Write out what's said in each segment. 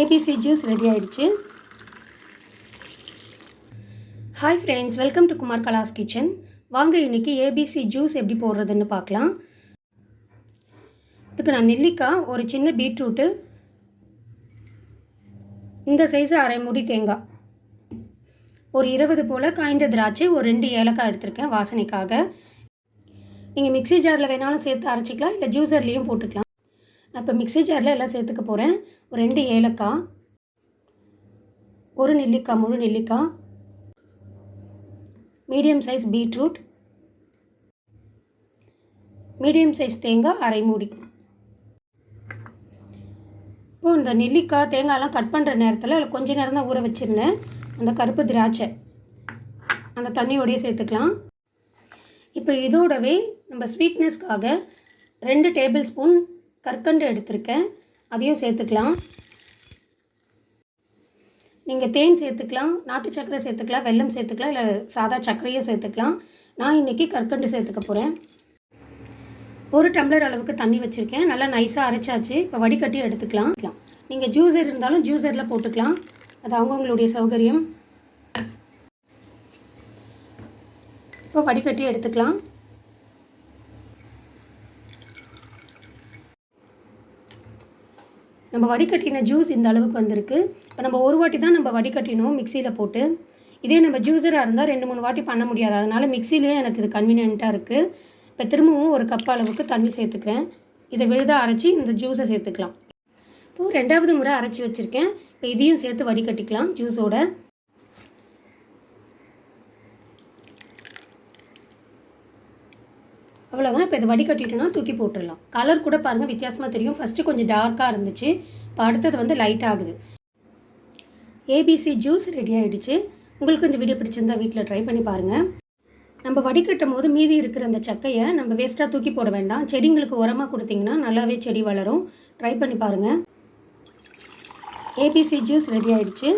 ABC juice ready ஆயிடுச்சு. Hi friends welcome to Kumar கலாஸ் kitchen வாங்க இன்னைக்கு ஏபிசி ஜூஸ் எப்படி போடுறதுன்னு பார்க்கலாம். இதுக்கு நான் நெல்லிக்காய் ஒரு சின்ன பீட்ரூட்டு இந்த சைஸு அரை முடி தேங்காய். ஒரு இருபது போல் காய்ந்த திராட்சை ஒரு ரெண்டு ஏலக்காய் எடுத்திருக்கேன் வாசனைக்காக. நீங்கள் மிக்சி ஜாரில் வேணாலும் சேர்த்து அரைச்சிக்கலாம் இல்லை ஜூஸர்லேயும் போட்டுக்கலாம். நான் இப்போ மிக்ஸி ஜாரில் எல்லாம் சேர்த்துக்க போகிறேன் ஒரு ரெண்டு ஏலக்காய் ஒரு நெல்லிக்காய் முழு நெல்லிக்காய் medium size beetroot medium size தேங்காய் அரை மூடி. இப்போ இந்த நெல்லிக்காய் தேங்காயெல்லாம் கட் பண்ணுற நேரத்தில் அதில் கொஞ்ச நேரம் தான் ஊற வச்சுருந்தேன். அந்த கருப்பு திராட்சை அந்த தண்ணியோடையே சேர்த்துக்கலாம். இப்போ இதோடவே நம்ம ஸ்வீட்னஸ்க்காக ரெண்டு டேபிள் ஸ்பூன் கற்கண்டு எடுத்திருக்கேன். அதையும் சேர்த்துக்கலாம். நீங்கள் தேன் சேர்த்துக்கலாம் நாட்டு சர்க்கரை சேர்த்துக்கலாம் வெல்லம் சேர்த்துக்கலாம் இல்லை சாதா சர்க்கரையும் சேர்த்துக்கலாம். நான் இன்றைக்கி கற்கண்டு சேர்த்துக்க போகிறேன் ஒரு டம்ளர் அளவுக்கு தண்ணி வச்சுருக்கேன். நல்லா நைஸாக அரைச்சாச்சு. இப்போ வடிகட்டி எடுத்துக்கலாம். நீங்கள் ஜூஸர் இருந்தாலும் ஜூஸரில் போட்டுக்கலாம். அது அவங்கவுங்களுடைய சௌகரியம். இப்போ வடிகட்டி எடுத்துக்கலாம். நம்ம வடிகட்டின ஜூஸ் இந்த அளவுக்கு வந்திருக்கு. இப்போ நம்ம ஒரு வாட்டி தான் நம்ம வடிகட்டினோம் மிக்சியில் போட்டு. இதே நம்ம ஜூஸராக இருந்தால் ரெண்டு மூணு வாட்டி பண்ண முடியாது. அதனால் மிக்சிலேயே எனக்கு இது கன்வீனியண்ட்டாக இருக்குது இப்போ திரும்பவும் ஒரு கப் அளவுக்கு தண்ணி சேர்த்துக்கிறேன். இதை விழுதாக அரைச்சி இந்த ஜூஸை சேர்த்துக்கலாம். இப்போது ரெண்டாவது முறை அரைச்சி வச்சுருக்கேன். இப்போ இதையும் சேர்த்து வடிகட்டிக்கலாம் ஜூஸோட அவ்வளோதான் இப்போ இதை வடிகட்டிட்டோன்னா தூக்கி போட்டுடலாம் கலர் கூட பாருங்கள் வித்தியாசமாக தெரியும். ஃபஸ்ட்டு கொஞ்சம் டார்க்காக இருந்துச்சு. இப்போ அடுத்தது வந்து லைட் ஆகுது. ஏபிசி ஜூஸ் ரெடி ஆகிடுச்சு உங்களுக்கு இந்த வீடியோ பிடிச்சிருந்தா வீட்டில் ட்ரை பண்ணி பாருங்கள் நம்ம வடிகட்டும் போது மீதி இருக்கிற அந்த சக்கையை நம்ம வேஸ்ட்டாக தூக்கி போட வேண்டாம். செடிங்களுக்கு உரமாக கொடுத்தீங்கன்னா நல்லாவே செடி வளரும். ட்ரை பண்ணி பாருங்கள் ஏபிசி ஜூஸ் ரெடி ஆகிடுச்சு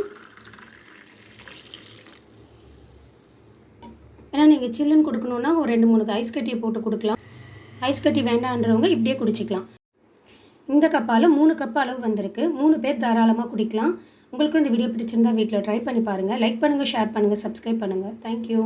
ஏன்னா நீங்கள் சில்லுன்னு கொடுக்கணுன்னா ஒரு ரெண்டு மூணு ஐஸ் கட்டியை போட்டு கொடுக்கலாம். ஐஸ் கட்டி வேண்டான்றவங்க இப்படியே குடிச்சிக்கலாம். இந்த கப்பால் மூணு கப் அளவு வந்திருக்கு. மூணு பேர் தாராளமாக குடிக்கலாம். உங்களுக்கும் இந்த வீடியோ பிடிச்சிருந்தா வீட்டில் ட்ரை பண்ணி பாருங்கள் லைக் பண்ணுங்கள் ஷேர் பண்ணுங்கள் சப்ஸ்கிரைப் பண்ணுங்கள் தேங்க்யூ